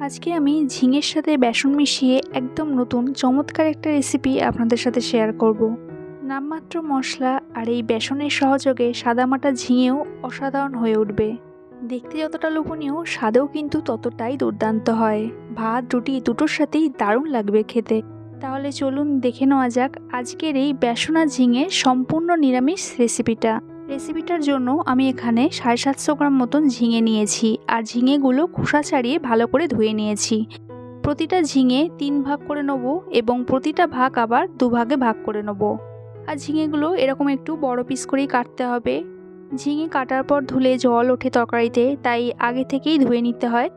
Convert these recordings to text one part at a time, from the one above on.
আজকে আমি ঝিঙের সাথে বেসন মিশিয়ে একদম নতুন, চমৎকার একটা রেসিপি আপনাদের সাথে শেয়ার করব। নামমাত্র মশলা আর এই বেসনের সহযোগে সাদামাটা ঝিঙেও অসাধারণ হয়ে উঠবে। দেখতে যতটা লোভনীয়, স্বাদেও কিন্তু ততটাই দুর্দান্ত হয়। ভাত, রুটি দুটোর সাথেই দারুণ লাগবে খেতে। তাহলে চলুন দেখে নেওয়া যাক আজকের এই বেসনা ঝিঙে সম্পূর্ণ নিরামিষ রেসিপিটা রেসিপিটার জন্য আমি এখানে সাড়ে সাতশো গ্রাম মতন ঝিঙে নিয়েছি আর ঝিঙেগুলো খোসা ছাড়িয়ে ভালো করে ধুয়ে নিয়েছি। প্রতিটা ঝিঙে তিন ভাগ করে নেব এবং প্রতিটা ভাগ আবার দুভাগে ভাগ করে নেব। আর ঝিঙেগুলো এরকম একটু বড় পিস করেই কাটতে হবে। ঝিঙে কাটার পর ধুলে জল ওঠে তরকারিতে, তাই আগে থেকেই ধুয়ে নিতে হয়।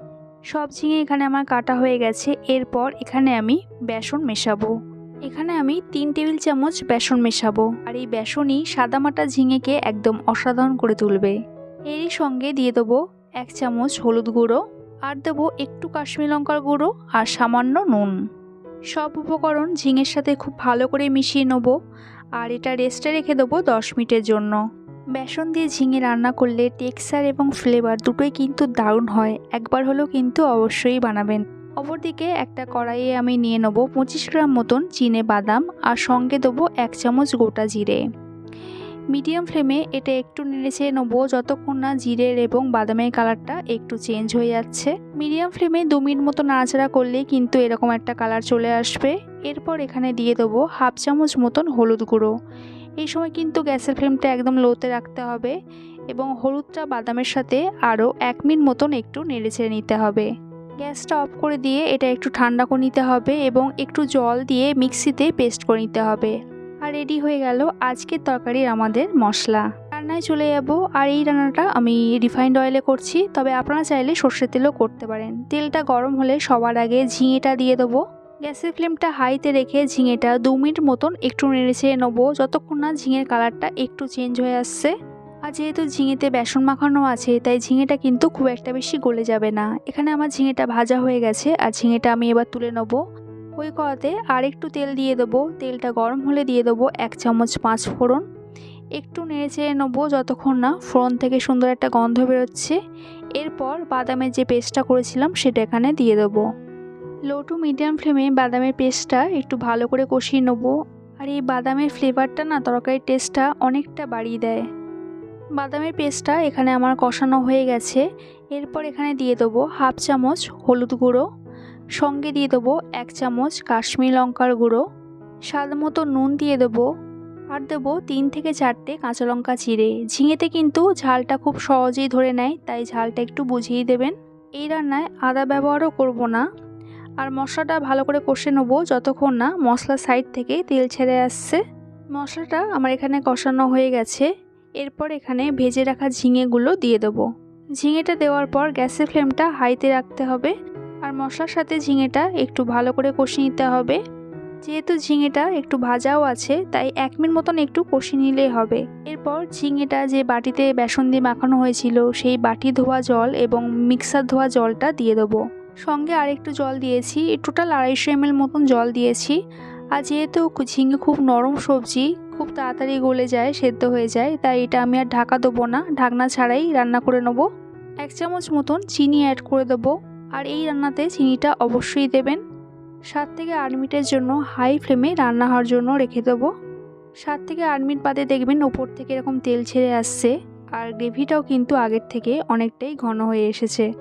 সব ঝিঙে এখানে আমার কাটা হয়ে গেছে। এরপর এখানে আমি বেসন মেশাবো। এখানে আমি তিন টেবিল চামচ বেসন মেশাবো। আর এই বেসনই সাদামাটা ঝিঙেকে একদম অসাধারণ করে তুলবে। এরই সঙ্গে দিয়ে দেবো এক চামচ হলুদ গুঁড়ো, আর দেবো একটু কাশ্মীর লঙ্কার গুঁড়ো আর সামান্য নুন। সব উপকরণ ঝিঙের সাথে খুব ভালো করে মিশিয়ে নেব, আর এটা রেস্টে রেখে দেবো দশ মিনিটের জন্য। বেসন দিয়ে ঝিঙে রান্না করলে টেক্সচার এবং ফ্লেভার দুটোই কিন্তু দারুণ হয়, একবার হলেও কিন্তু অবশ্যই বানাবেন। অপরদিকে একটা কড়াইয়ে আমি নিয়ে নেব পঁচিশ গ্রাম মতন চিনে বাদাম আর সঙ্গে দেবো এক চামচ গোটা জিরে। মিডিয়াম ফ্লেমে এটা একটু নেড়েছে নেব যতক্ষণ না জিরের এবং বাদামের কালারটা একটু চেঞ্জ হয়ে যাচ্ছে। মিডিয়াম ফ্লেমে দু মিনিট মতো নাড়াচাড়া করলে কিন্তু এরকম একটা কালার চলে আসবে। এরপর এখানে দিয়ে দেবো হাফ চামচ মতন হলুদ গুঁড়ো। এই সময় কিন্তু গ্যাসের ফ্লেমটা একদম লোতে রাখতে হবে এবং হলুদটা বাদামের সাথে আরও এক মিনিট মতন একটু নেড়েচেড়ে নিতে হবে। গ্যাসটা অফ করে দিয়ে এটা একটু ঠান্ডা করে নিতে হবে এবং একটু জল দিয়ে মিক্সিতে পেস্ট করে নিতে হবে। আর রেডি হয়ে গেল আজকের তরকারির আমাদের মশলা। রান্নায় চলে যাব। আর এই রান্নাটা আমি রিফাইন্ড অয়েলে করছি। তবে আপনারা চাইলে সর্ষের তেলও করতে পারেন। তেলটা গরম হলে সবার আগে ঝিঙেটা দিয়ে দেবো। গ্যাসের ফ্লেমটা হাইতে রেখে ঝিঙেটা দু মিনিট মতন একটু নেড়েছে নেব। যতক্ষণ না ঝিঙের কালারটা একটু চেঞ্জ হয়ে আসছে। যেহেতু ঝিঙেতে বেসন মাখানো আছে, তাই ঝিঙেটা কিন্তু খুব একটা বেশি গলে যাবে না। এখানে আমার ঝিঙেটা ভাজা হয়ে গেছে, আর ঝিঙেটা আমি এবার তুলে নেব। ওই কড়াতে আর একটু তেল দিয়ে দেবো। তেলটা গরম হলে দিয়ে দেবো এক চামচ পাঁচ ফোড়ন। একটু নেড়ে চেড়ে নেব যতক্ষণ না ফোড়ন থেকে সুন্দর একটা গন্ধ বেরোচ্ছে। এরপর বাদামের যে পেস্টটা করেছিলাম, সেটা এখানে দিয়ে দেবো। লো টু মিডিয়াম ফ্লেমে বাদামের পেস্টটা একটু ভালো করে কষিয়ে নেব। আর এই বাদামের ফ্লেভারটা না তরকারির টেস্টটা অনেকটা বাড়িয়ে দেয়। বাদামের পেস্টটা এখানে আমার কষানো হয়ে গেছে। এরপর এখানে দিয়ে দেবো হাফ চামচ হলুদ গুঁড়ো, সঙ্গে দিয়ে দেবো এক চামচ কাশ্মীর লঙ্কার গুঁড়ো, স্বাদ মতো নুন দিয়ে দেবো, আর দেবো তিন থেকে চারটে কাঁচা লঙ্কা চিড়ে। ঝিঙেতে কিন্তু ঝালটা খুব সহজেই ধরে নেয়, তাই ঝালটা একটু বুঝিয়ে দেবেন। এই রান্নায় আদা ব্যবহারও করব না, আর মশলাটা ভালো করে কষে নেব যতক্ষণ না মশলার সাইড থেকে তেল ছেড়ে আসছে। মশলাটা আমার এখানে কষানো হয়ে গেছে। এরপর এখানে ভেজে রাখা ঝিঙেগুলো দিয়ে দেবো। ঝিঙেটা দেওয়ার পর গ্যাসের ফ্লেমটা হাইতে রাখতে হবে আর মশলার সাথে ঝিঙেটা একটু ভালো করে কষিয়ে নিতে হবে। যেহেতু ঝিঙেটা একটু ভাজাও আছে, তাই এক মিনিট মতন একটু কষিয়ে নিলেই হবে। এরপর ঝিঙেটা যে বাটিতে বেসন দিয়ে মাখানো হয়েছিল, সেই বাটি ধোয়া জল এবং মিক্সার ধোয়া জলটা দিয়ে দেবো। সঙ্গে আরেকটু জল দিয়েছি টোটাল আড়াইশো এমএল মতন জল দিয়েছি। আর যেহেতু ঝিঙে খুব নরম সবজি তাড়াতাড়ি গলে যায়, সেদ্ধ হয়ে যায়। তাই এটা আমি আর ঢাকা দেবো না। ঢাকনা ছাড়াই রান্না করে নেব। এক চামচ মতন চিনি অ্যাড করে দেবো। আর এই রান্নাতে চিনিটা অবশ্যই দেবেন। সাত থেকে আট মিনিটের জন্য হাই ফ্লেমে রান্না হওয়ার জন্য রেখে দেবো। সাত থেকে আট মিনিট বাদে দেখবেন ওপর থেকে এরকম তেল ছেড়ে আসছে। আর গ্রেভিটাও কিন্তু আগের থেকে অনেকটাই ঘন হয়ে এসেছে।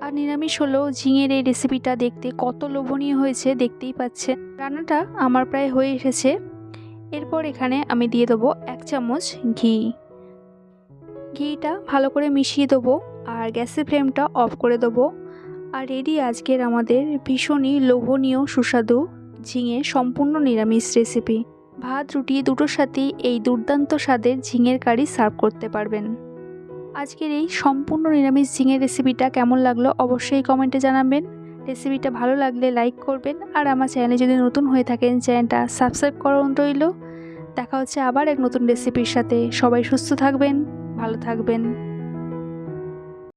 আর নিরামিষ হলেও ঝিঙের এই রেসিপিটা দেখতে কত লোভনীয় হয়েছে দেখতেই পাচ্ছে রান্নাটা আমার প্রায় হয়ে এসেছে। এরপর এখানে আমি দিয়ে দেবো এক চামচ ঘি। ঘিটা ভালো করে মিশিয়ে দেবো আর গ্যাসের ফ্লেমটা অফ করে দেবো। আর রেডি আজকের আমাদের ভীষণই লোভনীয় সুস্বাদু ঝিঙে সম্পূর্ণ নিরামিষ রেসিপি ভাত, রুটি দুটোর সাথেই এই দুর্দান্ত স্বাদের ঝিঙের কারি সার্ভ করতে পারবেন। আজকের এই সম্পূর্ণ নিরামিষ ঝিঙের রেসিপিটা কেমন লাগল অবশ্যই কমেন্টে জানাবেন। রেসিপিটা ভালো লাগলে লাইক করবেন আর আমার চ্যানেলে যদি নতুন হয়ে থাকেন, চ্যানেলটা সাবস্ক্রাইব করুন রইল। দেখা হচ্ছে আবার এক নতুন রেসিপির সাথে। সবাই সুস্থ থাকবেন, ভালো থাকবেন।